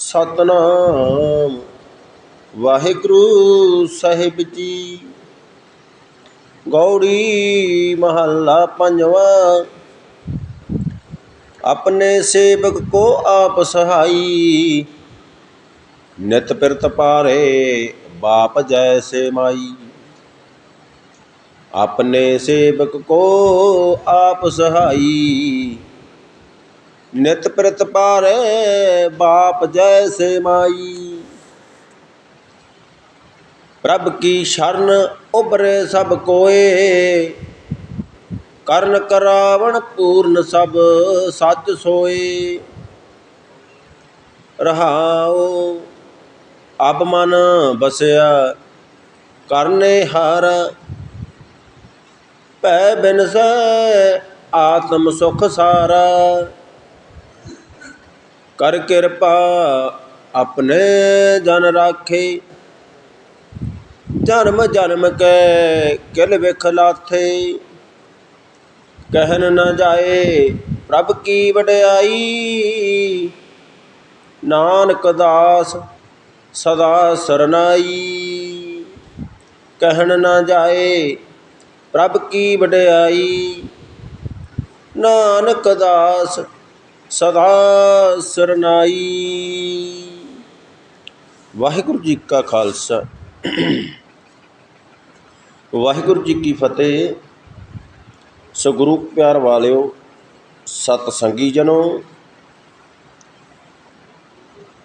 ਸਤਨਾਮ। ਵਾਹਿਗੁਰੂ ਸਾਹਿਬ ਜੀ। ਗੌੜੀ ਮਹੱਲਾ ਪੰਜਵਾ। ਆਪਣੇ ਸੇਵਕ ਕੋ ਆਪ ਸਹਾਈ। ਨਿਤ ਪਿਰਤ ਪਾਰੇ ਬਾਪ ਜੈਸੇ ਮਾਈ ਆਪਣੇ ਸੇਵਕ ਕੋ ਆਪ ਸਹਾਈ। ਨਿਤ ਪ੍ਰਿਤ ਪਾਰੇ ਬਾਪ ਜੈਸੇ ਮਾਈ। ਪ੍ਰਭ ਕੀ ਸ਼ਰਨ ਉਬਰੇ ਸਭ ਕੋਏ। ਕਰਨ ਕਰਾਵਣ ਪੂਰਨ ਸਭ ਸੱਚ ਸੋਏ। ਰਹਾਉ, ਅਬ ਮਨ ਬਸਿਆ, ਕਰਨੇ ਹਰ। ਭੈ ਬਿਨਸੈ, ਆਤਮ ਸੁਖ ਸਾਰਾ। ਕਰ ਕਿਰਪਾ ਆਪਣੇ ਜਨ ਰਾਖੇ। ਜਨਮ ਜਨਮ ਕੈ ਕਿਲ ਵਿਖ ਲਾਥੇ। ਕਹਿਨ ਨਾ ਜਾਏ ਪ੍ਰਭ ਕੀ ਵਡਿਆਈ। ਨਾਨਕ ਦਾਸ ਸਦਾ ਸਰਨਾਈ। ਕਹਿਣ ਨਾ ਜਾਏ ਪ੍ਰਭ ਕੀ ਵਡਿਆਈ। ਨਾਨਕ ਦਾਸ ਸਦਾ ਸਰਨਾਈ। ਵਾਹਿਗੁਰੂ ਜੀ ਕਾ ਖਾਲਸਾ। ਵਾਹਿਗੁਰੂ ਜੀ ਕੀ ਫਤਿਹ। ਸੋ ਗੁਰੂ ਪਿਆਰ ਵਾਲਿਓ, ਸਤ ਸੰਗੀ ਜਨੋ।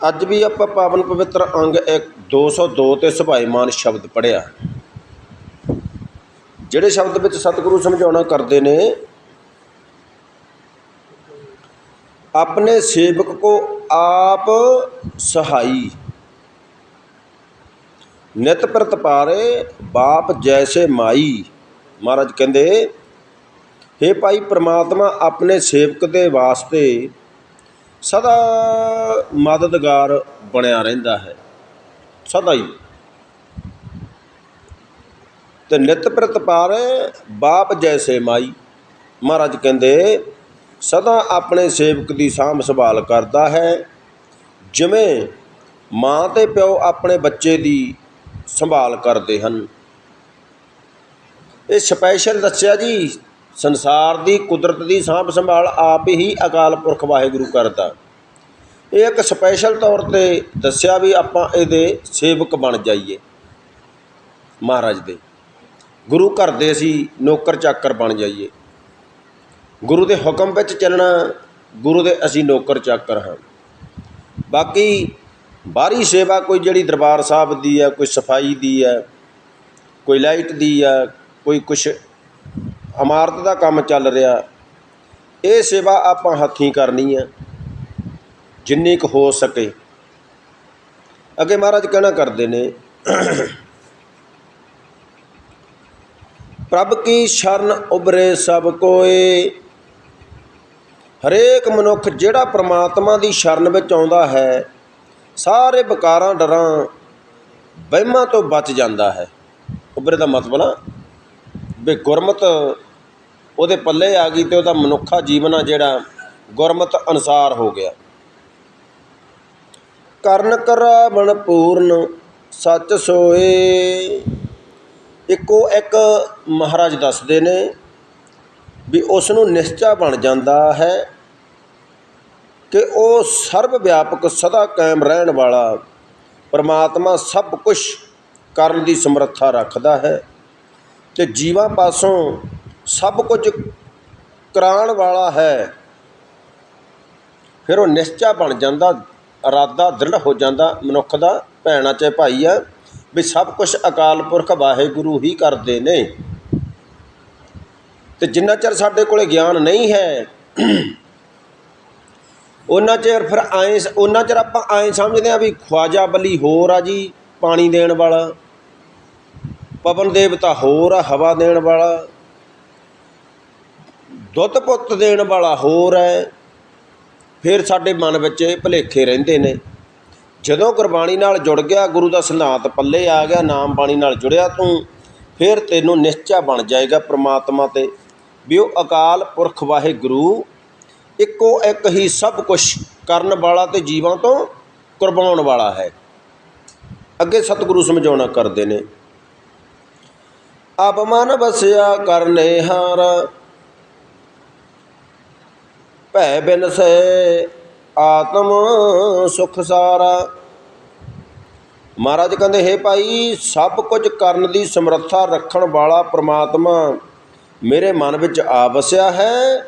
ਅੱਜ ਵੀ ਆਪਾਂ ਪਾਵਨ ਪਵਿੱਤਰ ਅੰਗ 1 202 ਤੇ ਸੁਭਾਈਮਾਨ ਸ਼ਬਦ ਪੜਿਆ ਜਿਹੜੇ ਸ਼ਬਦ ਵਿੱਚ ਸਤਿਗੁਰੂ ਸਮਝਾਉਣਾ ਕਰਦੇ ਨੇ ਆਪਣੇ ਸੇਵਕ ਕੋ ਆਪ ਸਹਾਈ। ਨਿਤ ਪ੍ਰਤਪਾਰੇ ਬਾਪ ਜੈਸੇ ਮਾਈ। ਮਹਾਰਾਜ ਕਹਿੰਦੇ हे ਭਾਈ ਪ੍ਰਮਾਤਮਾ, ਆਪਣੇ ਸੇਵਕ ਦੇ ਵਾਸਤੇ ਸਦਾ ਮਦਦਗਾਰ ਬਣਿਆ ਰਹਿੰਦਾ ਹੈ। ਸਦਾ ਹੀ। ਤੇ ਨਿਤ ਪ੍ਰਤਪਾਰੇ ਬਾਪ ਜੈਸੇ ਮਾਈ। ਮਹਾਰਾਜ ਕਹਿੰਦੇ ਸਦਾ ਆਪਣੇ ਸੇਵਕ ਦੀ ਸਾਂਭ ਸੰਭਾਲ ਕਰਦਾ ਹੈ। ਜਿਵੇਂ ਮਾਂ ਤੇ ਪਿਓ ਆਪਣੇ ਬੱਚੇ ਦੀ ਸੰਭਾਲ ਕਰਦੇ ਹਨ। ਇਹ ਸਪੈਸ਼ਲ ਦੱਸਿਆ ਜੀ, ਸੰਸਾਰ ਦੀ ਕੁਦਰਤ ਦੀ ਸਾਂਭ ਸੰਭਾਲ ਆਪ ਹੀ ਅਕਾਲ ਪੁਰਖ ਵਾਹਿਗੁਰੂ ਕਰਦਾ। ਇਹ ਇੱਕ ਸਪੈਸ਼ਲ ਤੌਰ ਤੇ ਦੱਸਿਆ ਵੀ ਆਪਾਂ ਇਹਦੇ ਸੇਵਕ ਬਣ ਜਾਈਏ। ਮਹਾਰਾਜ ਦੇ, ਗੁਰੂ ਘਰ ਦੇ ਅਸੀਂ ਨੌਕਰ ਚਾਕਰ ਬਣ ਜਾਈਏ। ਗੁਰੂ ਦੇ ਹੁਕਮ ਵਿੱਚ ਚੱਲਣਾ, ਗੁਰੂ ਦੇ ਅਸੀਂ ਨੌਕਰ ਚਾਕਰ ਹਾਂ। ਬਾਕੀ ਬਾਹਰੀ ਸੇਵਾ ਕੋਈ ਜਿਹੜੀ ਦਰਬਾਰ ਸਾਹਿਬ ਦੀ ਹੈ, ਕੋਈ ਸਫ਼ਾਈ ਦੀ ਹੈ, ਕੋਈ ਲਾਈਟ ਦੀ ਹੈ, ਕੋਈ ਕੁਛ ਇਮਾਰਤ ਦਾ ਕੰਮ ਚੱਲ ਰਿਹਾ, ਇਹ ਸੇਵਾ ਆਪਾਂ ਹੱਥੀਂ ਕਰਨੀ ਹੈ, ਜਿੰਨੀ ਕੁ ਹੋ ਸਕੇ। ਅੱਗੇ ਮਹਾਰਾਜ ਕਹਿਣਾ ਕਰਦੇ ਨੇ, ਪ੍ਰਭ ਕੀ ਸ਼ਰਨ ਉਬਰੇ ਸਭ ਕੋਏ? ਹਰੇਕ ਮਨੁੱਖ ਜਿਹੜਾ ਪ੍ਰਮਾਤਮਾ ਦੀ ਸ਼ਰਨ ਵਿੱਚ ਆਉਂਦਾ ਹੈ, ਸਾਰੇ ਵਿਕਾਰਾਂ, ਡਰਾਂ, ਵਹਿਮਾਂ ਤੋਂ ਬਚ ਜਾਂਦਾ ਹੈ। ਉਬਰੇ ਦਾ ਮਤਲਬ ਨਾ, ਵੀ ਗੁਰਮਤ ਉਹਦੇ ਪੱਲੇ ਆ ਗਈ ਤੇ ਉਹਦਾ ਮਨੁੱਖਾ ਜੀਵਨ ਆ ਜਿਹੜਾ ਗੁਰਮਤ ਅਨਸਾਰ ਹੋ ਗਿਆ। ਕਰਨ ਕਰਾਵਣ ਪੂਰਨ ਸੱਚ ਸੋਏ। ਇੱਕੋ ਇੱਕ ਮਹਾਰਾਜ ਦੱਸਦੇ ਨੇ ਵੀ ਉਸ ਨੂੰ ਨਿਸ਼ਚਾ ਬਣ ਜਾਂਦਾ ਹੈ ਕਿ ਉਹ ਸਰਬ ਵਿਆਪਕ ਸਦਾ ਕਾਇਮ ਰਹਿਣ ਵਾਲਾ ਪਰਮਾਤਮਾ ਸਭ ਕੁਝ ਕਰਨ ਦੀ ਸਮਰੱਥਾ ਰੱਖਦਾ ਹੈ ਤੇ ਜੀਵਾਂ ਪਾਸੋਂ ਸਭ ਕੁਝ ਕਰਾਉਣ ਵਾਲਾ ਹੈ। ਫਿਰ ਉਹ ਨਿਸ਼ਚਾ ਬਣ ਜਾਂਦਾ, ਇਰਾਦਾ ਦ੍ਰਿੜ ਹੋ ਜਾਂਦਾ, ਮਨੁੱਖ ਦਾ ਭੈਣਾ ਚਾਹੇ ਭਾਈ ਆ ਵੀ ਸਭ ਕੁਝ ਅਕਾਲ ਪੁਰਖ ਵਾਹਿਗੁਰੂ ਹੀ ਕਰਦੇ ਨੇ। ਤੇ ਜਿੰਨਾ ਚਿਰ ਸਾਡੇ ਕੋਲੇ ਗਿਆਨ ਨਹੀਂ ਹੈ, ਉਹਨਾਂ ਚਿਰ ਫਿਰ ਐਂ ਉਹਨਾਂ ਚਿਰ ਆਪਾਂ ਐਂ ਸਮਝਦੇ ਆ ਵੀ ਖਵਾਜਾ ਬਲੀ ਹੋਰ ਆ ਜੀ, ਪਾਣੀ ਦੇਣ ਵਾਲਾ। ਪਵਨ ਦੇਵਤਾ ਹੋਰ ਆ, ਹਵਾ ਦੇਣ ਵਾਲਾ। ਦੁੱਧ ਪੁੱਤ ਦੇਣ ਵਾਲਾ ਹੋਰ ਹੈ ਫਿਰ ਸਾਡੇ ਮਨ ਵਿੱਚ ਇਹ ਭੁਲੇਖੇ ਰਹਿੰਦੇ ਨੇ। ਜਦੋਂ ਗੁਰਬਾਣੀ ਨਾਲ ਜੁੜ ਗਿਆ, ਗੁਰੂ ਦਾ ਸਿਧਾਂਤ ਪੱਲੇ ਆ ਗਿਆ, ਨਾਮ ਬਾਣੀ ਨਾਲ ਜੁੜਿਆ ਤੂੰ, ਫਿਰ ਤੈਨੂੰ ਨਿਸ਼ਚਾ ਬਣ ਜਾਏਗਾ ਪ੍ਰਮਾਤਮਾ ਤੇ। ਬਿਉ ਅਕਾਲ ਪੁਰਖ ਵਾਹਿਗੁਰੂ, ਇੱਕੋ ਇੱਕ ਹੀ ਸਭ ਕੁਝ ਕਰਨ ਵਾਲਾ ਤੇ ਜੀਵਾਂ ਤੋਂ ਕੁਰਬਾਨ ਵਾਲਾ ਹੈ। ਅੱਗੇ ਸਤਿਗੁਰੂ ਸਮਝਾਉਣਾ ਕਰਦੇ ਨੇ ਅਬ ਮਨ ਬਸਿਆ ਕਰਨੇ ਹਾਰ, ਭੈ ਬਿਨ ਸੇ ਆਤਮ ਸੁਖ ਸਾਰਾ। ਮਹਾਰਾਜ ਕਹਿੰਦੇ, ਹੈ ਭਾਈ, ਸਭ ਕੁਝ ਕਰਨ ਦੀ ਸਮਰੱਥਾ ਰੱਖਣ ਵਾਲਾ ਪ੍ਰਮਾਤਮਾ ਮੇਰੇ ਮਨ ਵਿੱਚ ਆ ਵਸਿਆ ਹੈ,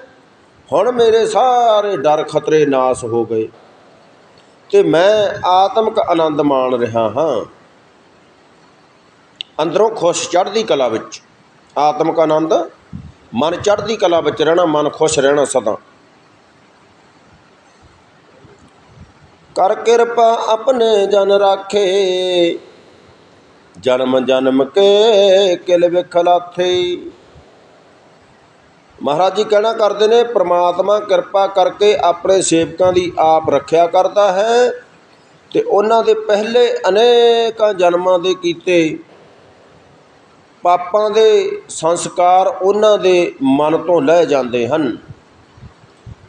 ਹੁਣ ਮੇਰੇ ਸਾਰੇ ਡਰ ਖਤਰੇ ਨਾਸ ਹੋ ਗਏ। ਤੇ ਮੈਂ ਆਤਮਿਕ ਆਨੰਦ ਮਾਣ ਰਿਹਾ ਹਾਂ। ਅੰਦਰੋਂ ਖੁਸ਼ ਚੜ੍ਹਦੀ ਕਲਾ ਵਿੱਚ ਆਤਮਿਕ ਆਨੰਦ, ਮਨ ਚੜ੍ਹਦੀ ਕਲਾ ਵਿੱਚ ਰਹਿਣਾ, ਮਨ ਖੁਸ਼ ਰਹਿਣਾ ਸਦਾ। ਕਰ ਕਿਰਪਾ ਆਪਣੇ ਜਨ ਰਾਖੇ, ਜਨਮ ਜਨਮ ਕੇ ਕਿਲ ਵਿਖਲਾਥੇ। ਮਹਾਰਾਜ ਜੀ ਕਹਿਣਾ ਕਰਦੇ ਨੇ, ਪ੍ਰਮਾਤਮਾ ਕਿਰਪਾ ਕਰਕੇ ਆਪਣੇ ਸੇਵਕਾਂ ਦੀ ਆਪ ਰੱਖਿਆ ਕਰਦਾ ਹੈ ਤੇ ਉਹਨਾਂ ਦੇ ਪਹਿਲੇ ਅਨੇਕਾਂ ਜਨਮਾਂ ਦੇ ਕੀਤੇ ਪਾਪਾਂ ਦੇ ਸੰਸਕਾਰ ਉਹਨਾਂ ਦੇ ਮਨ ਤੋਂ ਲਹਿ ਜਾਂਦੇ ਹਨ।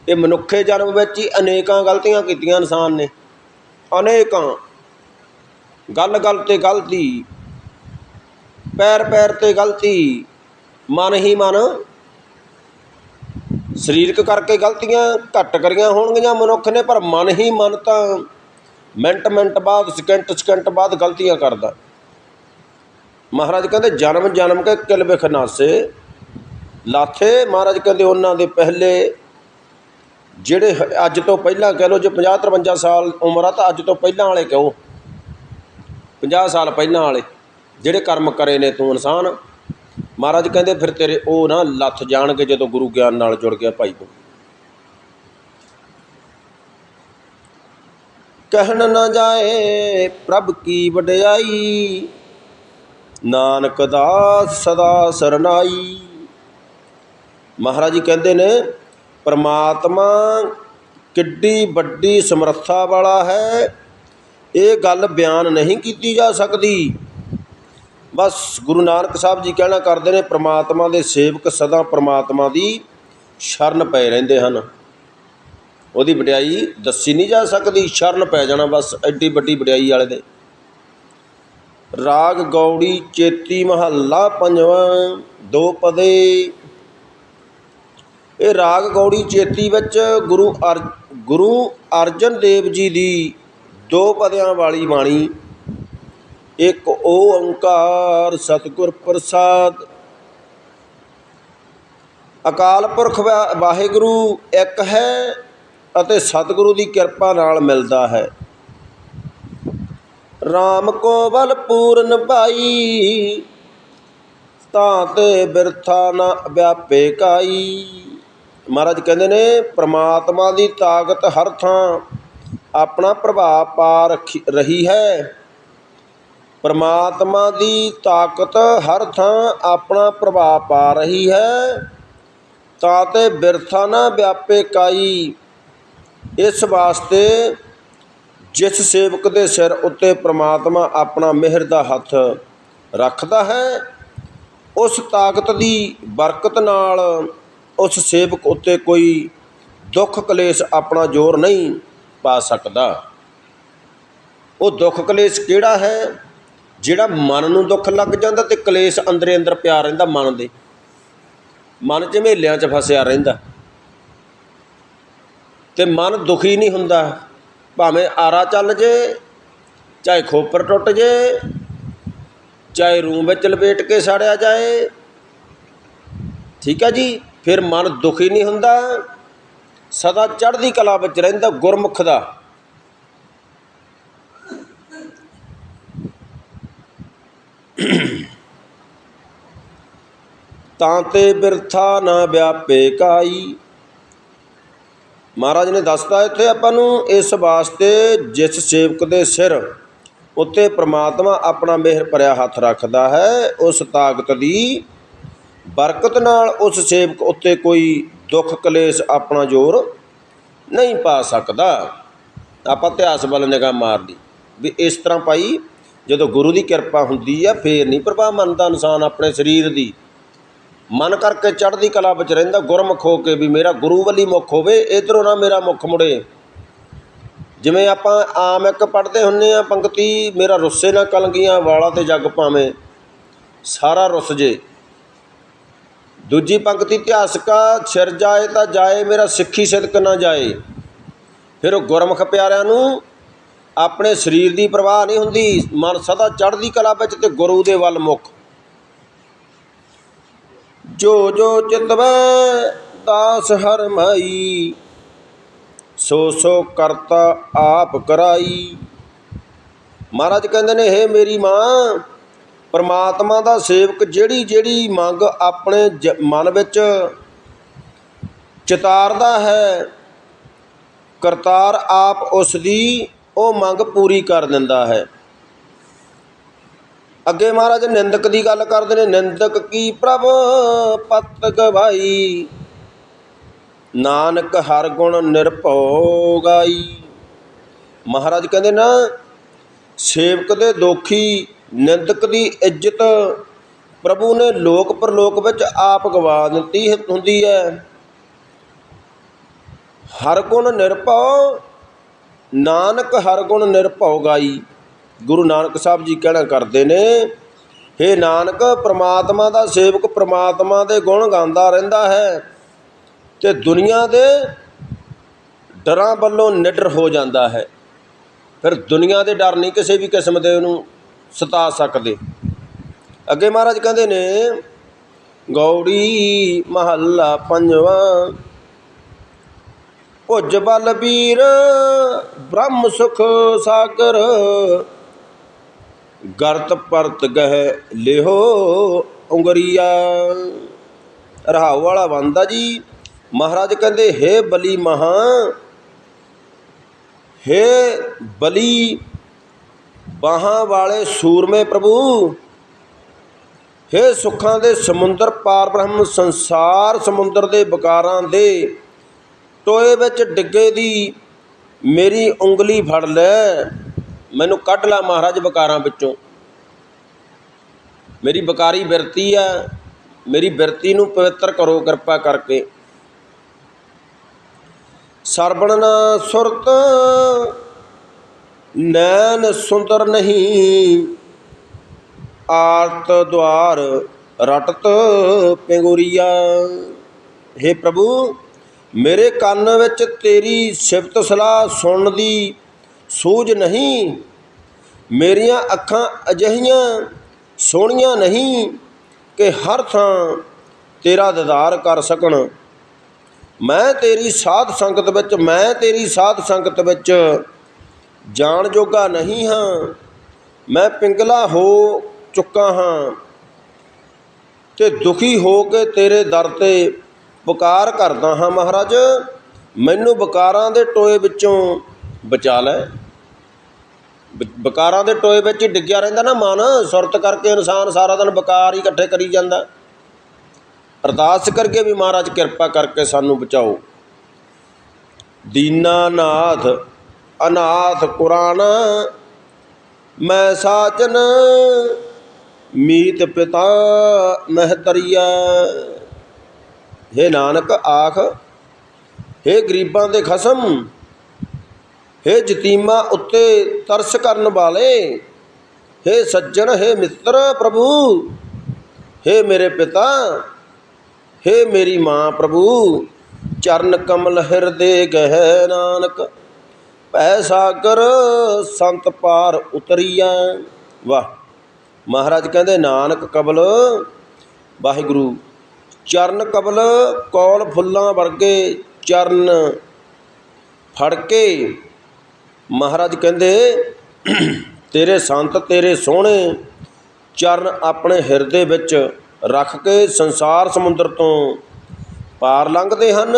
ਇਹ ਮਨੁੱਖੇ ਜਨਮ ਵਿੱਚ ਹੀ ਅਨੇਕਾਂ ਗਲਤੀਆਂ ਕੀਤੀਆਂ ਇਨਸਾਨ ਨੇ। ਅਨੇਕਾਂ। ਗੱਲ ਗੱਲ ਤੇ ਗਲਤੀ। ਪੈਰ ਪੈਰ ਤੇ ਗਲਤੀ। ਮਨ ਹੀ ਮਨ ਸਰੀਰਕ ਕਰਕੇ ਗਲਤੀਆਂ ਘੱਟ ਕਰੀਆਂ ਹੋਣਗੀਆਂ ਮਨੁੱਖ ਨੇ, ਪਰ ਮਨ ਹੀ ਮਨ ਤਾਂ ਮਿੰਟ ਮਿੰਟ ਬਾਅਦ ਸਕਿੰਟ ਸਕਿੰਟ ਬਾਅਦ ਗਲਤੀਆਂ ਕਰਦਾ। ਮਹਾਰਾਜ ਕਹਿੰਦੇ, ਜਨਮ ਜਨਮ ਕੇ ਕਿਲ ਵਿਖ ਨਾਸੇ। ਲਾਥੇ ਮਹਾਰਾਜ ਕਹਿੰਦੇ, ਉਹਨਾਂ ਦੇ ਪਹਿਲੇ ਜਿਹੜੇ ਅੱਜ ਤੋਂ ਪਹਿਲਾਂ ਕਹਿ ਲਓ, ਜੇ 50 53 ਸਾਲ ਉਮਰ ਆ ਤਾਂ ਅੱਜ ਤੋਂ ਪਹਿਲਾਂ ਵਾਲੇ ਕਹੋ 50 ਸਾਲ ਪਹਿਲਾਂ ਵਾਲੇ, ਜਿਹੜੇ ਕਰਮ ਕਰੇ ਨੇ ਤੂੰ ਇਨਸਾਨ ਮਹਾਰਾਜ ਕਹਿੰਦੇ, ਫਿਰ ਤੇਰੇ ਉਹ ਨਾ ਲੱਥ ਜਾਣਗੇ ਜਦੋਂ ਗੁਰੂ ਗਿਆਨ ਨਾਲ ਜੁੜ ਗਿਆ ਭਾਈ ਤੂੰ ਕਹਿਣ ਨਾ ਜਾਏ ਪ੍ਰਭ ਕੀ ਵਡਿਆਈ, ਨਾਨਕ ਦਾ ਸਦਾ ਸਰਨਾਈ। ਮਹਾਰਾਜ ਜੀ ਕਹਿੰਦੇ ਨੇ, ਪਰਮਾਤਮਾ ਕਿੱਡੀ ਵੱਡੀ ਸਮਰੱਥਾ ਵਾਲਾ ਹੈ। ਇਹ ਗੱਲ ਬਿਆਨ ਨਹੀਂ ਕੀਤੀ ਜਾ ਸਕਦੀ। ਬਸ ਗੁਰੂ ਨਾਨਕ ਸਾਹਿਬ ਜੀ ਕਹਿਣਾ ਕਰਦੇ ਨੇ, ਪ੍ਰਮਾਤਮਾ ਦੇ ਸੇਵਕ ਸਦਾ ਪ੍ਰਮਾਤਮਾ ਦੀ ਸ਼ਰਨ ਪਏ ਰਹਿੰਦੇ ਹਨ। ਉਹਦੀ ਵਡਿਆਈ ਦੱਸੀ ਨਹੀਂ ਜਾ ਸਕਦੀ, ਸ਼ਰਨ ਪੈ ਜਾਣਾ ਬਸ ਐਡੀ ਵੱਡੀ ਵਡਿਆਈ ਵਾਲੇ ਦੇ। ਰਾਗ ਗੌੜੀ ਚੇਤੀ ਮਹੱਲਾ ਪੰਜਵਾਂ, ਦੋ ਪਦੇ। ਇਹ ਰਾਗ ਗੌੜੀ ਚੇਤੀ ਵਿੱਚ ਗੁਰੂ ਅਰ, ਗੁਰੂ ਅਰਜਨ ਦੇਵ ਜੀ ਦੀ ਦੋ ਪਦਿਆਂ ਵਾਲੀ ਬਾਣੀ ਇੱਕ ਓੰਕਾਰ ਸਤਿਗੁਰ ਪ੍ਰਸਾਦ। ਅਕਾਲ ਪੁਰਖ ਵਾਹਿਗੁਰੂ ਇੱਕ ਹੈ ਅਤੇ ਸਤਿਗੁਰੂ ਦੀ ਕਿਰਪਾ ਨਾਲ ਮਿਲਦਾ ਹੈ। RAM ਕੋ ਬਲ ਪੂਰਨ ਭਾਈ, ਤਾਂ ਤੇ ਬਿਰਥਾ ਨਾ ਵਿਆਪੇ ਕਾਈ। ਮਹਾਰਾਜ ਕਹਿੰਦੇ ਨੇ, ਪ੍ਰਮਾਤਮਾ ਦੀ ਤਾਕਤ ਹਰ ਥਾਂ ਆਪਣਾ ਪ੍ਰਭਾਵ ਪਾ ਰੱਖੀ, ਰਹੀ ਹੈ। ਪਰਮਾਤਮਾ ਦੀ ਤਾਕਤ ਹਰ ਥਾਂ ਆਪਣਾ ਪ੍ਰਭਾਵ ਪਾ ਰਹੀ ਹੈ। ਤਾਂ ਤੇ ਬਿਰਥਾ ਨਾ ਵਿਆਪੇ ਕਾਈ। ਇਸ ਵਾਸਤੇ ਜਿਸ ਸੇਵਕ ਦੇ ਸਿਰ ਉੱਤੇ ਪ੍ਰਮਾਤਮਾ ਆਪਣਾ ਮਿਹਰ ਦਾ ਹੱਥ ਰੱਖਦਾ ਹੈ, ਉਸ ਤਾਕਤ ਦੀ ਬਰਕਤ ਨਾਲ ਉਸ ਸੇਵਕ ਉੱਤੇ ਕੋਈ ਦੁੱਖ ਕਲੇਸ਼ ਆਪਣਾ ਜ਼ੋਰ ਨਹੀਂ ਪਾ ਸਕਦਾ। ਉਹ ਦੁੱਖ ਕਲੇਸ਼ ਕਿਹੜਾ ਹੈ? ਜਿਹੜਾ ਮਨ ਨੂੰ ਦੁੱਖ ਲੱਗ ਜਾਂਦਾ ਅਤੇ ਕਲੇਸ਼ ਅੰਦਰੇ ਅੰਦਰ ਪਿਆ ਰਹਿੰਦਾ ਮਨ ਦੇ। ਮਨ ਝਮੇਲਿਆਂ 'ਚ ਫਸਿਆ ਰਹਿੰਦਾ। ਤੇ ਮਨ ਦੁਖੀ ਨਹੀਂ ਹੁੰਦਾ। ਭਾਵੇਂ ਆਰਾ ਚੱਲ ਜੇ, ਚਾਹੇ ਖੋਪਰ ਟੁੱਟ ਜੇ, ਚਾਹੇ ਰੂਮ ਵਿੱਚ ਲਪੇਟ ਕੇ ਸਾੜਿਆ ਜਾਏ, ਠੀਕ ਹੈ ਜੀ, ਫਿਰ ਮਨ ਦੁਖੀ ਨਹੀਂ ਹੁੰਦਾ। ਸਦਾ ਚੜ੍ਹਦੀ ਕਲਾ ਵਿੱਚ ਰਹਿੰਦਾ ਗੁਰਮੁਖ ਦਾ। ਤਾਂ ਤੇ ਬਿਰਥਾ ਨਾ ਵਿਆਪੇ ਕਾਈ। ਮਹਾਰਾਜ ਨੇ ਦੱਸਤਾ ਇੱਥੇ ਆਪਾਂ ਨੂੰ, ਇਸ ਵਾਸਤੇ ਜਿਸ ਸੇਵਕ ਦੇ ਸਿਰ ਉੱਤੇ ਪ੍ਰਮਾਤਮਾ ਆਪਣਾ ਮਿਹਰ ਭਰਿਆ ਹੱਥ ਰੱਖਦਾ ਹੈ, ਉਸ ਤਾਕਤ ਦੀ ਬਰਕਤ ਨਾਲ ਉਸ ਸੇਵਕ ਉੱਤੇ ਕੋਈ ਦੁੱਖ ਕਲੇਸ਼ ਆਪਣਾ ਜ਼ੋਰ ਨਹੀਂ ਪਾ ਸਕਦਾ। ਆਪਾਂ ਇਤਿਹਾਸ ਵੱਲ ਨਿਗਾਹ ਮਾਰਦੀ, ਵੀ ਇਸ ਤਰ੍ਹਾਂ ਭਾਈ ਜਦੋਂ ਗੁਰੂ ਦੀ ਕਿਰਪਾ ਹੁੰਦੀ ਆ, ਫੇਰ ਨਹੀਂ ਪ੍ਰਭਾਵ ਮੰਨਦਾ ਇਨਸਾਨ ਆਪਣੇ ਸਰੀਰ ਦੀ। ਮਨ ਕਰਕੇ ਚੜ੍ਹਦੀ ਕਲਾ ਵਿੱਚ ਰਹਿੰਦਾ, ਗੁਰਮੁਖ ਹੋ ਕੇ ਵੀ ਮੇਰਾ ਗੁਰੂ ਵੱਲੀ ਮੁਖ ਹੋਵੇ ਇਧਰੋਂ ਨਾ ਮੇਰਾ ਮੁਖ ਮੁੜੇ। ਜਿਵੇਂ ਆਪਾਂ ਆਮ ਇੱਕ ਪੜ੍ਹਦੇ ਹੁੰਨੇ ਆ, ਪੰਕਤੀ, ਮੇਰਾ ਰੁੱਸੇ ਨਾ ਕਲਗੀਆਂ ਵਾਲਾ ਤੇ ਜੱਗ ਪਾਵੇਂ ਸਾਰਾ ਰੁੱਸ ਜੇ। ਦੂਜੀ ਪੰਕਤੀ ਇਤਿਹਾਸਕਾ ਛਿਰ ਜਾਏ ਤਾਂ ਜਾਏ, ਮੇਰਾ ਸਿੱਖੀ ਸਿਦਕ ਨਾ ਜਾਏ। ਫਿਰ ਉਹ ਗੁਰਮੁਖ ਪਿਆਰਿਆਂ ਨੂੰ ਆਪਣੇ ਸਰੀਰ ਦੀ ਪਰਵਾਹ ਨਹੀਂ ਹੁੰਦੀ, ਮਨ ਸਦਾ ਚੜ੍ਹਦੀ ਕਲਾ ਵਿੱਚ ਤੇ ਗੁਰੂ ਦੇ ਵੱਲ ਮੁੱਖ। ਜੋ ਜੋ ਚਿਤਵੈ ਦਾਸ ਹਰ ਮਾਈ। ਸੋ ਸੋ ਕਰਤਾ ਆਪ ਕਰਾਈ। ਮਹਾਰਾਜ ਕਹਿੰਦੇ ਨੇ, ਹੇ ਮੇਰੀ ਮਾਂ, ਪਰਮਾਤਮਾ ਦਾ ਸੇਵਕ ਜਿਹੜੀ ਜਿਹੜੀ ਮੰਗ ਆਪਣੇ ਜ- ਮਨ ਵਿੱਚ ਚਿਤਾਰਦਾ ਹੈ, ਕਰਤਾਰ ਆਪ ਉਸ ਦੀ ਉਹ ਮੰਗ ਪੂਰੀ ਕਰ ਦਿੰਦਾ ਹੈ। ਅੱਗੇ ਮਹਾਰਾਜ ਨਿੰਦਕ ਦੀ ਗੱਲ ਕਰਦੇ ਨੇ, ਨਿੰਦਕ ਕੀ ਪ੍ਰਭ? ਪਤ ਗਵਾਈ ਨਾਨਕ ਹਰ ਗੁਣ ਨਿਰਭਉ ਗਾਈ ਮਹਾਰਾਜ ਕਹਿੰਦੇ ਨਾ, ਸੇਵਕ ਦੇ ਦੋਖੀ, ਨਿੰਦਕ ਦੀ ਇੱਜ਼ਤ ਪ੍ਰਭੂ ਨੇ ਲੋਕ ਪਰਲੋਕ ਵਿੱਚ ਆਪ ਗਵਾ ਦਿੱਤੀ ਹੁੰਦੀ ਹੈ। ਹਰ ਗੁਣ ਨਿਰਭਉ ਨਾਨਕ ਹਰ ਗੁਣ ਨਿਰਭਉ ਗਾਈ। ਗੁਰੂ ਨਾਨਕ ਸਾਹਿਬ ਜੀ ਕਹਿਣਾ ਕਰਦੇ ਨੇ हे ਨਾਨਕ, ਪ੍ਰਮਾਤਮਾ ਦਾ ਸੇਵਕ ਪ੍ਰਮਾਤਮਾ ਦੇ ਗੁਣ ਗਾਉਂਦਾ ਰਹਿੰਦਾ ਹੈ ਤੇ ਦੁਨੀਆ ਦੇ ਡਰਾਂ ਵੱਲੋਂ ਨਿਡਰ ਹੋ ਜਾਂਦਾ ਹੈ। ਫਿਰ ਦੁਨੀਆ ਦੇ ਡਰ ਨਹੀਂ ਕਿਸੇ ਵੀ ਕਿਸਮ ਦੇ ਉਹਨੂੰ ਸਤਾ ਸਕਦੇ। ਅੱਗੇ ਮਹਾਰਾਜ ਕਹਿੰਦੇ ਨੇ, ਗੌੜੀ ਮਹੱਲਾ ਪੰਜਵਾਂ ਭੁਜ ਬਲ ਵੀਰ, ਬ੍ਰਹਮ ਸੁਖ ਸਾਗਰ। ਗਰਤ ਪਰਤ ਗਹਿ ਲਿਹੋ ਉਂਗਰੀਆ। ਰਹਾਉ ਵਾਲਾ ਬੰਦਾ ਜੀ, ਮਹਾਰਾਜ ਕਹਿੰਦੇ, ਹੇ ਬਲੀ ਮਹਾ, ਹੇ ਬਲੀ ਬਾਹਾਂ ਵਾਲੇ ਸੂਰਮੇ ਪ੍ਰਭੂ, ਹੇ ਸੁੱਖਾਂ ਦੇ ਸਮੁੰਦਰ ਪਾਰ ਬ੍ਰਹਮ ਸੰਸਾਰ ਸਮੁੰਦਰ ਦੇ ਬਕਾਰਾਂ ਦੇ ਟੋਏ ਵਿੱਚ ਡਿੱਗੇ ਦੀ ਮੇਰੀ ਉਂਗਲੀ ਫੜ ਲੈ। ਮੈਨੂੰ ਕੱਢ ਲੈ ਮਹਾਰਾਜ ਬਕਾਰਾਂ ਵਿੱਚੋਂ। ਮੇਰੀ ਬਕਾਰੀ ਬਿਰਤੀ ਆ। ਮੇਰੀ ਬਿਰਤੀ ਨੂੰ ਪਵਿੱਤਰ ਕਰੋ ਕਿਰਪਾ ਕਰਕੇ। ਸਰਬਣ ਸੁਰਤ, ਨੈਣ ਸੁੰਦਰ ਨਹੀਂ। ਆਰਤ ਦੁਆਰ ਰਟਤ ਪਿੰਗੂਰੀਆ। हे ਪ੍ਰਭੂ ਮੇਰੇ ਕੰਨ ਵਿੱਚ ਤੇਰੀ ਸਿਫਤ ਸਲਾਹ ਸੁਣਨ ਦੀ ਸੂਝ ਨਹੀਂ। ਮੇਰੀਆਂ ਅੱਖਾਂ ਅਜਿਹੀਆਂ ਸੋਹਣੀਆਂ ਨਹੀਂ ਕਿ ਹਰ ਥਾਂ ਤੇਰਾ ਦੀਦਾਰ ਕਰ ਸਕਣ। ਮੈਂ ਤੇਰੀ ਸਾਧ ਸੰਗਤ ਵਿੱਚ, ਮੈਂ ਤੇਰੀ ਸਾਧ ਸੰਗਤ ਵਿੱਚ ਜਾਣ ਜੋਗਾ ਨਹੀਂ ਹਾਂ। ਮੈਂ ਪਿੰਗਲਾ ਹੋ ਚੁੱਕਾ ਹਾਂ ਤੇ ਦੁਖੀ ਹੋ ਕੇ ਤੇਰੇ ਦਰ ਤੇ ਪੁਕਾਰ ਕਰਦਾ ਹਾਂ ਮਹਾਰਾਜ। ਮੈਨੂੰ ਬਕਾਰਾਂ ਦੇ ਟੋਏ ਵਿੱਚੋਂ ਬਚਾ ਲੈ। ਬ- ਬਕਾਰਾਂ ਦੇ ਟੋਏ ਵਿੱਚ ਡਿੱਗਿਆ ਰਹਿੰਦਾ ਨਾ ਮਨ। ਸੁਰਤ ਕਰਕੇ ਇਨਸਾਨ ਸਾਰਾ ਦਿਨ ਬਕਾਰ ਹੀ ਇਕੱਠੇ ਕਰੀ ਜਾਂਦਾ। ਅਰਦਾਸ ਕਰਕੇ ਵੀ ਮਹਾਰਾਜ ਕਿਰਪਾ ਕਰਕੇ ਸਾਨੂੰ ਬਚਾਓ। ਦੀਨਾਨਾਥ ਅਨਾਥ ਕੁਰਾਨ ਮੈਂ ਸਾਚਨ ਮੀਤ ਪਿਤਾ ਮਹਤਰੀਆ हे ਨਾਨਕ ਆਖ हे ਗਰੀਬਾਂ ਦੇ ਖਸਮ हे ਜਤੀਮਾ ਉੱਤੇ ਤਰਸ ਕਰਨ ਵਾਲੇ हे ਸੱਜਣ हे ਮਿੱਤਰ ਪ੍ਰਭੂ हे ਮੇਰੇ ਪਿਤਾ हे ਮੇਰੀ ਮਾਂ ਪ੍ਰਭੂ ਚਰਨ ਕਮਲ ਹਿਰਦੇ ਗਹਿ ਨਾਨਕ ਭੈ ਸਾਗਰ ਸੰਤ ਪਾਰ ਉਤਰੀਆ ਵਾਹ ਮਹਾਰਾਜ ਕਹਿੰਦੇ ਨਾਨਕ ਕਬਲ ਵਾਹਿਗੁਰੂ ਚਰਨ ਕਬਲ ਕੌਲ ਫੁੱਲਾਂ ਵਰਗੇ ਚਰਨ ਫੜ ਕੇ ਮਹਾਰਾਜ ਕਹਿੰਦੇ, ਤੇਰੇ ਸੰਤ ਤੇਰੇ ਸੋਹਣੇ ਚਰਨ ਆਪਣੇ ਹਿਰਦੇ ਵਿੱਚ ਰੱਖ ਕੇ ਸੰਸਾਰ ਸਮੁੰਦਰ ਤੋਂ ਪਾਰ ਲੰਘਦੇ ਹਨ।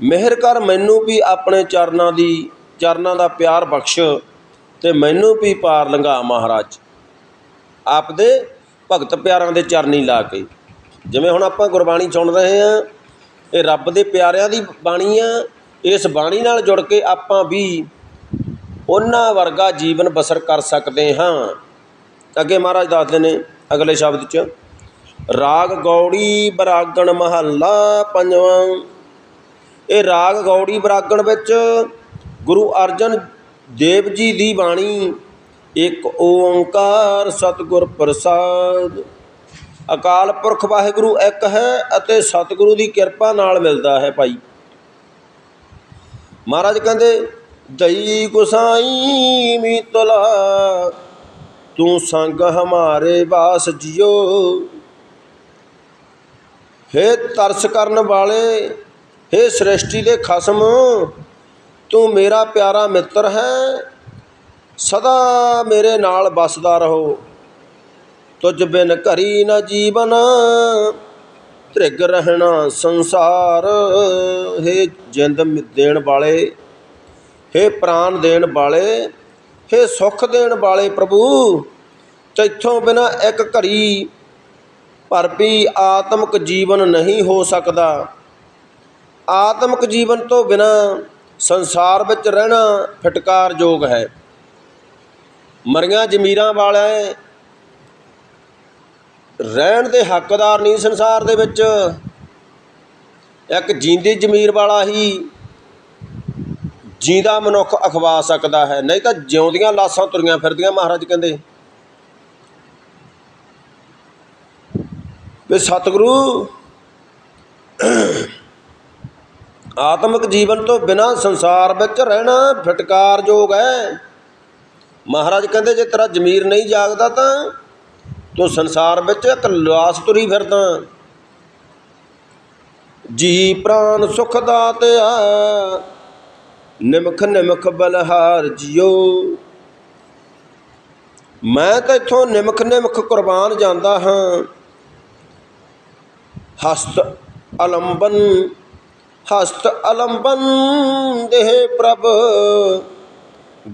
ਮਿਹਰ ਕਰ ਮੈਨੂੰ ਵੀ ਆਪਣੇ ਚਰਨਾਂ ਦੀ, ਚਰਨਾਂ ਦਾ ਪਿਆਰ ਬਖਸ਼ ਤੇ ਮੈਨੂੰ ਵੀ ਪਾਰ ਲੰਘਾ ਮਹਾਰਾਜ। ਆਪਦੇ ਭਗਤ ਪਿਆਰਾਂ ਦੇ ਚਰਨੀ ਲਾ ਕੇ। ਜਿਵੇਂ ਹੁਣ ਆਪਾਂ ਗੁਰਬਾਣੀ ਸੁਣ ਰਹੇ ਹਾਂ, ਇਹ ਰੱਬ ਦੇ ਪਿਆਰਿਆਂ ਦੀ ਬਾਣੀ ਆ, ਇਸ ਬਾਣੀ ਨਾਲ ਜੁੜ ਕੇ ਆਪਾਂ ਵੀ ਉਹਨਾਂ ਵਰਗਾ ਜੀਵਨ ਬਸਰ ਕਰ ਸਕਦੇ ਹਾਂ। ਅੱਗੇ ਮਹਾਰਾਜ ਦੱਸਦੇ ਨੇ ਅਗਲੇ ਸ਼ਬਦ 'ਚ, ਰਾਗ ਗੌੜੀ ਬਰਾਗਣ ਮਹੱਲਾ ਪੰਜਵਾਂ। ਇਹ ਰਾਗ ਗੌੜੀ ਬਰਾਗਣ ਵਿੱਚ ਗੁਰੂ ਅਰਜਨ ਦੇਵ ਜੀ ਦੀ ਬਾਣੀ, ਇੱਕ ਓੰਕਾਰ ਸਤਿਗੁਰ ਪ੍ਰਸਾਦ। ਅਕਾਲ ਪੁਰਖ ਵਾਹਿਗੁਰੂ ਇੱਕ ਹੈ ਅਤੇ ਸਤਿਗੁਰੂ ਦੀ ਕਿਰਪਾ ਨਾਲ ਮਿਲਦਾ ਹੈ ਭਾਈ। ਮਹਾਰਾਜ ਕਹਿੰਦੇ, ਦਈ ਗੁਸਾਈ ਮੀਤਲਾ, ਤੂੰ ਸੰਗ ਹਮਾਰੇ ਬਾਸ ਜਿਓ। ਹੇ ਤਰਸ ਕਰਨ ਵਾਲੇ, ਹੇ ਸ੍ਰਿਸ਼ਟੀ ਦੇ ਖਸਮ, ਤੂੰ ਮੇਰਾ ਪਿਆਰਾ ਮਿੱਤਰ ਹੈ। ਸਦਾ ਮੇਰੇ ਨਾਲ ਵਸਦਾ ਰਹੋ। ਤੁਝ ਬਿਨ ਘਰੀ ਨਾ ਜੀਵਨ ਤ੍ਰਿਗ ਰਹਿਣਾ ਸੰਸਾਰ। ਹੇ ਜਿੰਦ ਦੇਣ ਵਾਲੇ, ਹੇ ਪ੍ਰਾਨ ਦੇਣ ਵਾਲੇ, ਹੇ ਸੁਖ ਦੇਣ ਵਾਲੇ ਪ੍ਰਭੂ, ਤੈਥੋਂ ਬਿਨਾ ਇੱਕ ਘੜੀ ਪਰ ਵੀ ਆਤਮਿਕ ਜੀਵਨ ਨਹੀਂ ਹੋ ਸਕਦਾ। ਆਤਮਿਕ ਜੀਵਨ ਤੋਂ ਬਿਨਾ ਸੰਸਾਰ ਵਿੱਚ ਰਹਿਣਾ ਫਟਕਾਰਯੋਗ ਹੈ। ਮਰੀਆਂ ਜ਼ਮੀਰਾਂ ਵਾਲੇ ਰਹਿਣ ਦੇ ਹੱਕਦਾਰ ਨਹੀਂ ਸੰਸਾਰ ਦੇ ਵਿੱਚ। ਇੱਕ ਜਿੰਦੀ ਜ਼ਮੀਰ ਵਾਲਾ ਹੀ ਜੀਂਦਾ ਮਨੁੱਖ ਅਖਵਾ ਸਕਦਾ ਹੈ। ਨਹੀਂ ਤਾਂ ਜਿਉਂਦੀਆਂ ਲਾਸ਼ਾਂ ਤੁਰੀਆਂ ਫਿਰਦੀਆਂ ਮਹਾਰਾਜ ਕਹਿੰਦੇ। ਵੀ ਸਤਿਗੁਰੂ, ਆਤਮਿਕ ਜੀਵਨ ਤੋਂ ਬਿਨਾ ਸੰਸਾਰ ਵਿੱਚ ਰਹਿਣਾ ਫਟਕਾਰਯੋਗ ਹੈ। ਮਹਾਰਾਜ ਕਹਿੰਦੇ, ਜੇ ਤੇਰਾ ਜ਼ਮੀਰ ਨਹੀਂ ਜਾਗਦਾ ਤਾਂ ਤੂੰ ਸੰਸਾਰ ਵਿੱਚ ਇੱਕ ਲਾਸ ਤੁਰੀ ਫਿਰਦਾ। ਜੀ ਪ੍ਰਾਨ ਸੁਖ ਦਾਤਿਆ ਨਿਮਖ ਨਿਮਖ ਬਲਹਾਰ ਜਿਓ। ਮੈਂ ਤਾਂ ਇਥੋਂ ਨਿਮਖ ਨਿਮਖ ਕੁਰਬਾਨ ਜਾਂਦਾ ਹਾਂ। ਹਸਤ ਅਲੰਬਨ ਹਸਤ ਅਲੰਬਨ ਦੇਹ ਪ੍ਰਭ,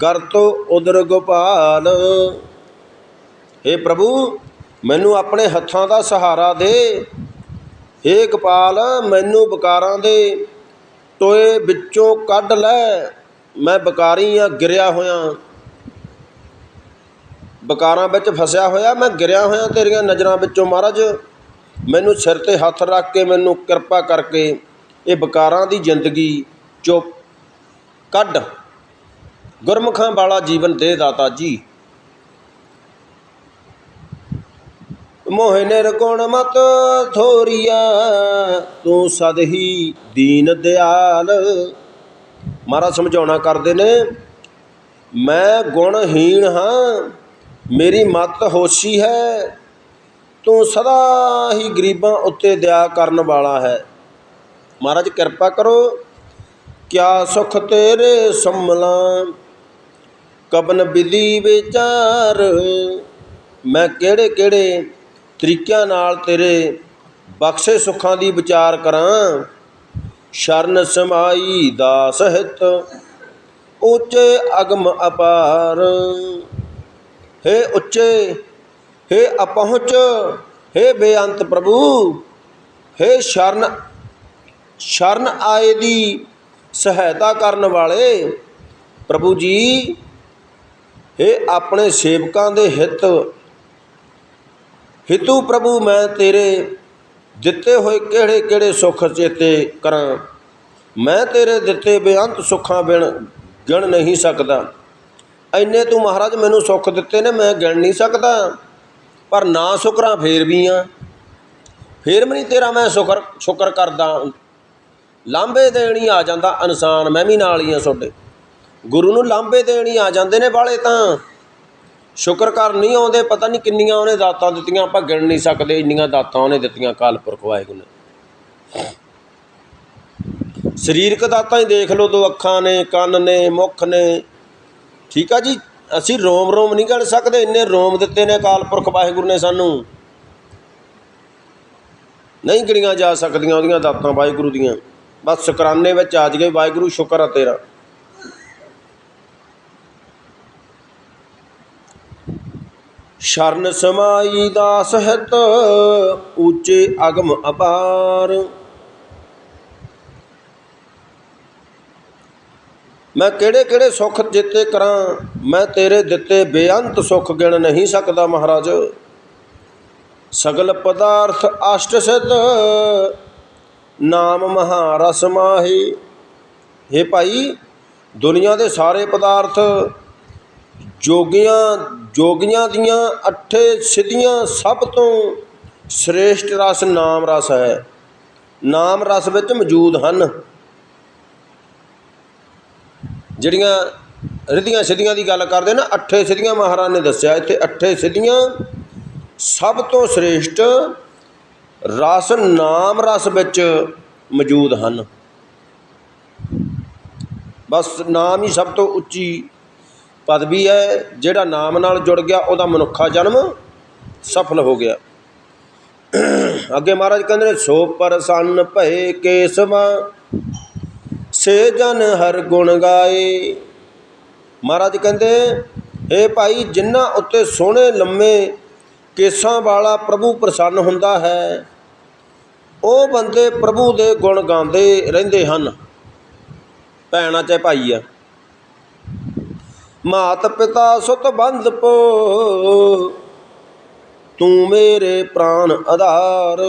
ਗਰ ਗਰਤੋ ਉਦਰ ਗੋਪਾਲ। हे ਪ੍ਰਭੂ ਮੈਨੂੰ ਆਪਣੇ ਹੱਥਾਂ ਦਾ ਸਹਾਰਾ ਦੇ। ਹੇ ਕਪਾਲ ਮੈਨੂੰ ਬਕਾਰਾਂ ਦੇ ਟੋਏ ਵਿੱਚੋਂ ਕੱਢ ਲੈ। ਮੈਂ ਬਕਾਰੀ ਆ, ਗਿਰਿਆ ਹੋਇਆ। ਬਕਾਰਾਂ ਵਿੱਚ ਫਸਿਆ ਹੋਇਆ, ਮੈਂ ਗਿਰਿਆ ਹੋਇਆ ਤੇਰੀਆਂ ਨਜ਼ਰਾਂ ਵਿੱਚੋਂ ਮਹਾਰਾਜ। ਮੈਨੂੰ ਸਿਰ ਤੇ ਹੱਥ ਰੱਖ ਕੇ, ਮੈਨੂੰ ਕਿਰਪਾ ਕਰਕੇ ਇਹ ਬਕਾਰਾਂ ਦੀ ਜ਼ਿੰਦਗੀ ਚੋਂ ਕੱਢ। ਗੁਰਮੁਖਾਂ ਵਾਲਾ ਜੀਵਨ ਦੇ ਦਾਤਾ ਜੀ। ਮੋਹਿ ਨਿਰਗੁਣ ਮਤ ਥੋਰੀਆ, ਤੂੰ ਸਦ ਹੀ ਦੀਨ ਦਿਆਲ। ਮਹਾਰਾਜ ਸਮਝਾਉਣਾ ਕਰਦੇ ਨੇ, ਮੈਂ ਗੁਣਹੀਣ ਹਾਂ, ਮੇਰੀ ਮਤ ਹੋਸ਼ੀ ਹੈ, ਤੂੰ ਸਦਾ ਹੀ ਗਰੀਬਾਂ ਉੱਤੇ ਦਇਆ ਕਰਨ ਵਾਲਾ ਹੈ। ਮਹਾਰਾਜ ਕਿਰਪਾ ਕਰੋ, ਕਿਆ ਸੁਖ ਤੇਰੇ ਸੰਮਲਾ ਕਬਨ ਵਿਧੀ ਵਿਚਾਰ, ਮੈਂ ਕਿਹੜੇ ਕਿਹੜੇ ਤਰੀਕਿਆਂ ਨਾਲ ਤੇਰੇ ਬਖਸ਼ੇ ਸੁੱਖਾਂ ਦੀ ਵਿਚਾਰ ਕਰਾਂ। ਸ਼ਰਨ ਸਮਾਈ ਦਾਸ ਹਿਤ, ਉੱਚੇ ਅਗਮ ਅਪਾਰ। ਹੇ ਉੱਚੇ, ਹੇ ਅਪਹੁੰਚ, ਹੇ ਬੇਅੰਤ ਪ੍ਰਭੂ, ਹੇ ਸ਼ਰਨ ਸ਼ਰਨ ਆਏ ਦੀ ਸਹਾਇਤਾ ਕਰਨ ਵਾਲੇ ਪ੍ਰਭੂ ਜੀ, ਹੇ ਆਪਣੇ ਸੇਵਕਾਂ ਦੇ ਹਿੱਤ ਹਿਤੂ ਪ੍ਰਭੂ, ਮੈਂ ਤੇਰੇ ਦਿੱਤੇ ਹੋਏ ਕਿਹੜੇ ਕਿਹੜੇ ਸੁੱਖ ਚੇਤੇ ਕਰਾਂ? ਮੈਂ ਤੇਰੇ ਦਿੱਤੇ ਬੇਅੰਤ ਸੁੱਖਾਂ ਬਿਨ ਗਿਣ ਨਹੀਂ ਸਕਦਾ। ਐਨੇ ਤੂੰ ਮਹਾਰਾਜ ਮੈਨੂੰ ਸੁੱਖ ਦਿੱਤੇ ਨੇ, ਮੈਂ ਗਿਣ ਨਹੀਂ ਸਕਦਾ। ਪਰ ਨਾ ਸ਼ੁਕਰਾਂ, ਫੇਰ ਵੀ ਆ। ਫੇਰ ਵੀ ਨਹੀਂ ਤੇਰਾ ਮੈਂ ਸ਼ੁਕਰ ਸ਼ੁਕਰ ਕਰਦਾ। ਲਾਂਬੇ ਦੇਣੀ ਆ ਜਾਂਦਾ ਇਨਸਾਨ, ਮੈਂ ਵੀ ਨਾਲ ਹੀ ਆ ਤੁਹਾਡੇ। ਗੁਰੂ ਨੂੰ ਲਾਂਬੇ ਦੇਣੀ ਆ ਜਾਂਦੇ ਨੇ ਵਾਲੇ ਤਾਂ। ਸ਼ੁਕਰ ਕਰ ਨਹੀਂ ਆਉਂਦੇ, ਪਤਾ ਨਹੀਂ ਕਿੰਨੀਆਂ ਉਹਨੇ ਦਾਤਾਂ ਦਿੱਤੀਆਂ, ਆਪਾਂ ਗਿਣ ਨਹੀਂ ਸਕਦੇ, ਇੰਨੀਆਂ ਦਾਤਾਂ ਉਹਨੇ ਦਿੱਤੀਆਂ ਕਾਲ ਪੁਰਖ ਵਾਹਿਗੁਰੂ ਨੇ। ਸਰੀਰਕ ਦਾਤਾਂ ਹੀ ਦੇਖ ਲਓ, ਦੋ ਅੱਖਾਂ ਨੇ, ਕੰਨ ਨੇ, ਮੁੱਖ ਨੇ। ਠੀਕ ਆ ਜੀ? ਅਸੀਂ ਰੋਮ ਰੋਮ ਨਹੀਂ ਗਿਣ ਸਕਦੇ, ਇੰਨੇ ਰੋਮ ਦਿੱਤੇ ਨੇ ਅਕਾਲ ਪੁਰਖ ਵਾਹਿਗੁਰੂ ਨੇ ਸਾਨੂੰ। ਨਹੀਂ ਗਿਣੀਆਂ ਜਾ ਸਕਦੀਆਂ ਉਹਦੀਆਂ ਦਾਤਾਂ ਵਾਹਿਗੁਰੂ ਦੀਆਂ। ਬਸ ਸ਼ੁਕਰਾਨੇ ਵਿੱਚ ਆ ਜਗੇ ਵਾਹਿਗੁਰੂ ਸ਼ੁਕਰ ਆ ਤੇਰਾ। ਸ਼ਰਨ ਸਮਾਈ ਦਾਸ ਹਿਤ, ਉੱਚੇ ਅਗਮ ਅਪਾਰ। ਮੈਂ ਕਿਹੜੇ ਕਿਹੜੇ ਸੁੱਖ ਜਿੱਤੇ ਕਰਾਂ, ਮੈਂ ਤੇਰੇ ਦਿੱਤੇ ਬੇਅੰਤ ਸੁੱਖ ਗਿਣ ਨਹੀਂ ਸਕਦਾ ਮਹਾਰਾਜ। ਸਗਲ ਪਦਾਰਥ ਅਸ਼ਟ ਸਿਧ, ਨਾਮ ਮਹਾਰਸ ਮਾਹੀ। हे ਭਾਈ, ਦੁਨੀਆ ਦੇ ਸਾਰੇ ਪਦਾਰਥ ਜੋਗੀਆਂ ਜੋਗੀਆਂ ਦੀਆਂ ਅੱਠੇ ਸਿੱਧੀਆਂ ਸਭ ਤੋਂ ਸ੍ਰੇਸ਼ਟ ਰਸ ਨਾਮ ਰਸ ਹੈ। ਨਾਮ ਰਸ ਵਿੱਚ ਮੌਜੂਦ ਹਨ ਜਿਹੜੀਆਂ ਰਿਧੀਆਂ ਸਿੱਧੀਆਂ ਦੀ ਗੱਲ ਕਰਦੇ ਨਾ, ਅੱਠੇ ਸਿੱਧੀਆਂ ਮਹਾਰਾਜ ਨੇ ਦੱਸਿਆ, ਇੱਥੇ ਅੱਠੇ ਸਿੱਧੀਆਂ ਸਭ ਤੋਂ ਸ੍ਰੇਸ਼ਟ ਰਸ, ਨਾਮ ਰਸ ਵਿੱਚ ਮੌਜੂਦ ਹਨ। ਬਸ ਨਾਮ ਹੀ ਸਭ ਤੋਂ ਉੱਚੀ ਪਦਵੀ ਹੈ, ਜਿਹੜਾ ਨਾਮ ਨਾਲ ਜੁੜ ਗਿਆ, ਉਹਦਾ ਮਨੁੱਖਾ ਜਨਮ ਸਫਲ ਹੋ ਗਿਆ। ਅੱਗੇ ਮਹਾਰਾਜ ਕਹਿੰਦੇ ਨੇ, ਸੋ ਪ੍ਰਸੰਨ ਭਏ ਕੇਸਵਾ, ਸੇ ਜਨ ਹਰ ਗੁਣ ਗਾਏ। ਮਹਾਰਾਜ ਕਹਿੰਦੇ ਇਹ ਭਾਈ ਜਿਨ੍ਹਾਂ ਉੱਤੇ ਸੋਹਣੇ ਲੰਮੇ ਕੇਸਾਂ ਵਾਲਾ ਪ੍ਰਭੂ ਪ੍ਰਸੰਨ ਹੁੰਦਾ ਹੈ, ਉਹ ਬੰਦੇ ਪ੍ਰਭੂ ਦੇ ਗੁਣ ਗਾਉਂਦੇ ਰਹਿੰਦੇ ਹਨ। ਭੈਣਾਂ ਚਾਹੇ ਭਾਈ ਆ। ਮਾਤ ਪਿਤਾ ਸੁਤ ਬੰਧ ਪੋ। ਤੂੰ ਮੇਰੇ ਪ੍ਰਾਨ ਆਧਾਰ।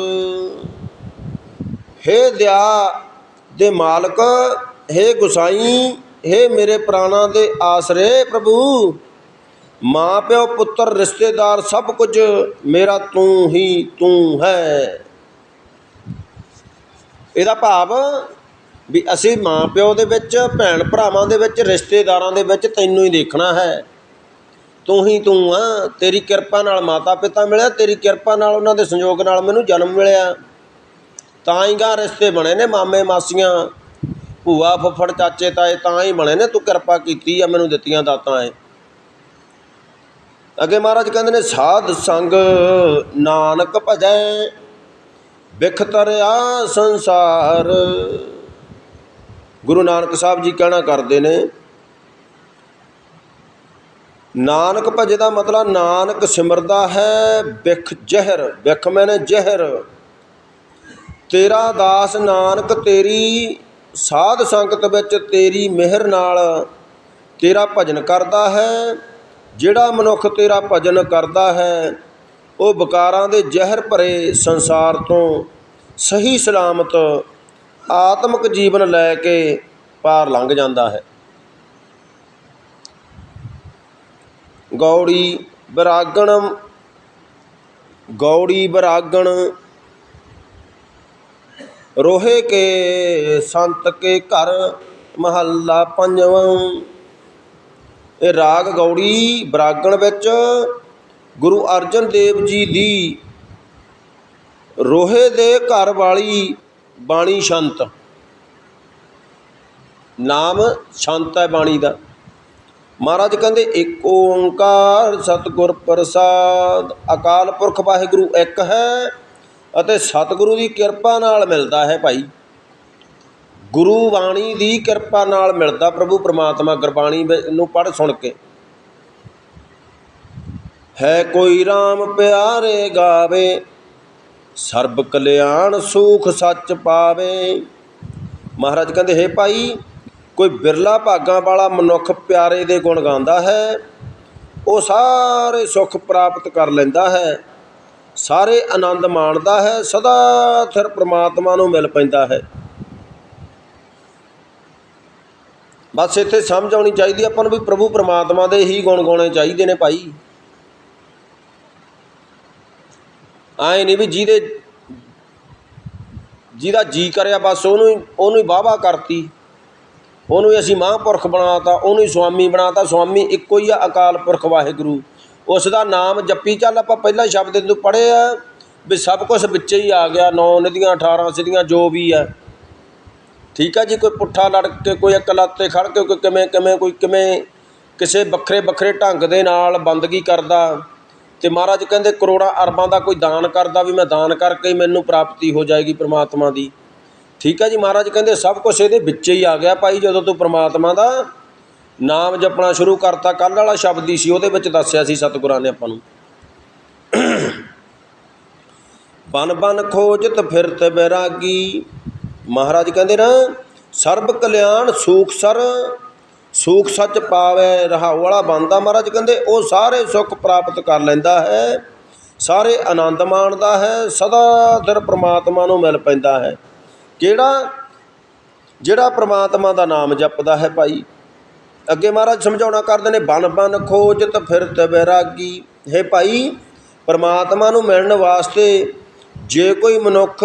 ਹੇ ਦਿਆ ਦੇ ਮਾਲਕ, ਹੇ ਗੁਸਾਈ, ਹੇ ਮੇਰੇ ਪ੍ਰਾਣਾ ਦੇ ਆਸਰੇ ਪ੍ਰਭੂ। ਮਾਂ ਪਿਓ, ਪੁੱਤਰ, ਰਿਸ਼ਤੇਦਾਰ, ਸਭ ਕੁਝ ਮੇਰਾ ਤੂੰ ਹੀ ਤੂੰ ਹੈ। ਇਹਦਾ ਭਾਵ ਵੀ ਅਸੀਂ ਮਾਂ ਪਿਓ ਦੇ ਵਿੱਚ, ਭੈਣ ਭਰਾਵਾਂ ਦੇ ਵਿੱਚ, ਰਿਸ਼ਤੇਦਾਰਾਂ ਦੇ ਵਿੱਚ ਤੈਨੂੰ ਹੀ ਦੇਖਣਾ ਹੈ। ਤੂੰ ਹੀ ਤੂੰ ਆ, ਤੇਰੀ ਕਿਰਪਾ ਨਾਲ ਮਾਤਾ ਪਿਤਾ ਮਿਲਿਆ, ਤੇਰੀ ਕਿਰਪਾ ਨਾਲ ਉਹਨਾਂ ਦੇ ਸੰਯੋਗ ਨਾਲ ਮੈਨੂੰ ਜਨਮ ਮਿਲਿਆ। ਤਾਂ ਹੀ ਗਾ ਰਿਸ਼ਤੇ ਬਣੇ ਨੇ ਮਾਮੇ ਮਾਸੀਆਂ। ਭੂਆ, ਫੁੱਫੜ, ਚਾਚੇ, ਤਾਏ ਤਾਂ ਹੀ ਬਣੇ ਨੇ, ਤੂੰ ਕਿਰਪਾ ਕੀਤੀ ਆ, ਮੈਨੂੰ ਦਿੱਤੀਆਂ ਦਾਤਾਂ ਐ। ਅੱਗੇ ਮਹਾਰਾਜ ਕਹਿੰਦੇ ਨੇ, ਸਾਧ ਸੰਗ ਨਾਨਕ ਭਜੈ ਵਿਖ ਤਰਿਆ ਸੰਸਾਰ। ਗੁਰੂ ਨਾਨਕ ਸਾਹਿਬ ਜੀ ਕਹਿਣਾ ਕਰਦੇ ਨੇ, ਨਾਨਕ ਭਜੇ ਦਾ ਮਤਲਬ ਨਾਨਕ ਸਿਮਰਦਾ ਹੈ ਵਿਖ ਜ਼ਹਿਰ ਵਿਖ ਮੈਨੇ ਜ਼ਹਿਰ। ਤੇਰਾ ਦਾਸ ਨਾਨਕ ਤੇਰੀ ਸਾਧ ਸੰਗਤ ਵਿੱਚ ਤੇਰੀ ਮਿਹਰ ਨਾਲ ਤੇਰਾ ਭਜਨ ਕਰਦਾ ਹੈ, ਜਿਹੜਾ ਮਨੁੱਖ ਤੇਰਾ ਭਜਨ ਕਰਦਾ ਹੈ, ਉਹ ਵਿਕਾਰਾਂ ਦੇ ਜ਼ਹਿਰ ਭਰੇ ਸੰਸਾਰ ਤੋਂ ਸਹੀ ਸਲਾਮਤ ਆਤਮਿਕ ਜੀਵਨ ਲੈ ਕੇ ਪਾਰ ਲੰਘ ਜਾਂਦਾ ਹੈ। ਗੌੜੀ ਬਰਾਗਣ ਗੌੜੀ ਬਰਾਗਣ, ਰੋਹੇ ਕੇ ਸੰਤ ਕੇ ਘਰ ਮਹੱਲਾ ਪੰਜਵਾਂ। ਇਹ ਰਾਗ ਗੌੜੀ ਬਰਾਗਣ ਵਿੱਚ ਗੁਰੂ ਅਰਜਨ ਦੇਵ ਜੀ ਦੀ ਰੋਹੇ ਦੇ ਘਰ ਵਾਲੀ ਬਾਣੀ ਸ਼ੰਤ। ਨਾਮ ਸ਼ੰਤ ਹੈ ਬਾਣੀ ਦਾ। ਮਹਾਰਾਜ ਕਹਿੰਦੇ, ਇੱਕ ਓੰਕਾਰ ਸਤਿਗੁਰ ਪ੍ਰਸਾਦ, ਅਕਾਲ ਪੁਰਖ ਵਾਹਿਗੁਰੂ ਇੱਕ ਹੈ ਅਤੇ ਸਤਿਗੁਰੂ ਦੀ ਕਿਰਪਾ ਨਾਲ ਮਿਲਦਾ ਹੈ ਭਾਈ। ਗੁਰੂ ਬਾਣੀ ਦੀ ਕਿਰਪਾ ਨਾਲ ਮਿਲਦਾ ਪ੍ਰਭੂ ਪ੍ਰਮਾਤਮਾ, ਗੁਰਬਾਣੀ ਨੂੰ ਪੜ੍ਹ ਸੁਣ ਕੇ। ਹੈ ਕੋਈ RAM ਪਿਆਰੇ ਗਾਵੇ ਸਰਬ ਕਲਿਆਣ ਸੁਖ ਸੱਚ ਪਾਵੇ। ਮਹਾਰਾਜ ਕਹਿੰਦੇ, ਹੈ ਭਾਈ, ਕੋਈ ਬਿਰਲਾ ਭਾਗਾਂ ਵਾਲਾ ਮਨੁੱਖ ਪਿਆਰੇ ਦੇ ਗੁਣ ਗਾਉਂਦਾ ਹੈ, ਉਹ ਸਾਰੇ ਸੁੱਖ ਪ੍ਰਾਪਤ ਕਰ ਲੈਂਦਾ ਹੈ, ਸਾਰੇ ਆਨੰਦ ਮਾਣਦਾ ਹੈ, ਸਦਾ ਥਿਰ ਪ੍ਰਮਾਤਮਾ ਨੂੰ ਮਿਲ ਪੈਂਦਾ ਹੈ। ਬਸ ਇੱਥੇ ਸਮਝ ਆਉਣੀ ਚਾਹੀਦੀ ਆਪਾਂ ਨੂੰ ਵੀ ਪ੍ਰਭੂ ਪ੍ਰਮਾਤਮਾ ਦੇ ਹੀ ਗੁਣ ਗਾਉਣੇ ਚਾਹੀਦੇ ਨੇ ਭਾਈ। ਆਏ ਨਹੀਂ ਵੀ ਜਿਹਦੇ ਜਿਹਦਾ ਜੀ ਕਰਿਆ ਬਸ ਉਹਨੂੰ ਹੀ ਉਹਨੂੰ ਹੀ ਵਾਹਵਾ ਕਰਤੀ। ਉਹਨੂੰ ਹੀ ਅਸੀਂ ਮਹਾਂਪੁਰਖ ਬਣਾਤਾ, ਉਹਨੂੰ ਹੀ ਸੁਆਮੀ ਬਣਾਤਾ। ਸੁਆਮੀ ਇੱਕੋ ਹੀ ਆ ਅਕਾਲ ਪੁਰਖ ਵਾਹਿਗੁਰੂ। ਉਸ ਦਾ ਨਾਮ ਜੱਪੀ ਚੱਲ ਆਪਾਂ ਪਹਿਲਾ ਸ਼ਬਦ ਇਹਨੂੰ ਪੜ੍ਹੇ ਆ ਵੀ ਸਭ ਕੁਝ ਵਿੱਚ ਹੀ ਆ ਗਿਆ। ਨੌ ਨਦੀਆਂ 18 ਸਿੱਧੀਆਂ, ਜੋ ਵੀ ਹੈ ਠੀਕ ਆ ਜੀ, ਕੋਈ ਪੁੱਠਾ ਲੜ ਕੇ ਕੋਈ ਇੱਕ ਲੱਤ ਤੇ ਖੜ ਕੇ, ਕੋਈ ਕਿਵੇਂ ਕਿਵੇਂ ਕੋਈ ਕਿਵੇਂ ਕਿਸੇ ਵੱਖਰੇ ਵੱਖਰੇ ਢੰਗ ਦੇ ਨਾਲ ਬੰਦਗੀ ਕਰਦਾ। ਤੇ ਮਹਾਰਾਜ ਕਹਿੰਦੇ ਕਰੋੜਾਂ ਅਰਬਾਂ ਦਾ ਕੋਈ ਦਾਨ ਕਰਦਾ ਵੀ ਮੈਂ ਦਾਨ ਕਰਕੇ ਮੈਨੂੰ ਪ੍ਰਾਪਤੀ ਹੋ ਜਾਏਗੀ ਪਰਮਾਤਮਾ ਦੀ। ਠੀਕ ਹੈ ਜੀ, ਮਹਾਰਾਜ ਕਹਿੰਦੇ ਸਭ ਕੁਝ ਇਹਦੇ ਵਿੱਚ ਹੀ ਆ ਗਿਆ ਭਾਈ, ਜਦੋਂ ਤੂੰ ਪ੍ਰਮਾਤਮਾ ਦਾ ਨਾਮ ਜਪਣਾ ਸ਼ੁਰੂ ਕਰਤਾ, ਕੱਲ੍ਹ ਵਾਲਾ ਸ਼ਬਦ ਹੀ ਸੀ, ਉਹਦੇ ਵਿੱਚ ਦੱਸਿਆ ਸੀ ਸਤਿਗੁਰਾਂ ਨੇ ਆਪਾਂ ਨੂੰ। ਬਨ ਬਨ ਖੋਜਤ ਫਿਰਤ ਬੈਰਾਗੀ। ਮਹਾਰਾਜ ਕਹਿੰਦੇ ਨਾ, ਸਰਬ ਕਲਿਆਣ ਸੂਖ ਸਰ ਸੂਖ ਸੱਚ ਪਾਵੇ, ਰਹਾਉ ਵਾਲਾ ਬਣਦਾ ਮਹਾਰਾਜ ਕਹਿੰਦੇ, ਉਹ ਸਾਰੇ ਸੁੱਖ ਪ੍ਰਾਪਤ ਕਰ ਲੈਂਦਾ ਹੈ, ਸਾਰੇ ਆਨੰਦ ਮਾਣਦਾ ਹੈ, ਸਦਾ ਦਰ ਪ੍ਰਮਾਤਮਾ ਨੂੰ ਮਿਲ ਪੈਂਦਾ ਹੈ। ਕਿਹੜਾ? ਜਿਹੜਾ ਪ੍ਰਮਾਤਮਾ ਦਾ ਨਾਮ ਜਪਦਾ ਹੈ ਭਾਈ। ਅੱਗੇ ਮਹਾਰਾਜ ਸਮਝਾਉਣਾ ਕਰਦੇ ਨੇ, ਬਨ ਬਨ ਖੋਜਤ ਫਿਰਤ ਬੈਰਾਗੀ। ਹੈ ਭਾਈ, ਪਰਮਾਤਮਾ ਨੂੰ ਮਿਲਣ ਵਾਸਤੇ ਜੇ ਕੋਈ ਮਨੁੱਖ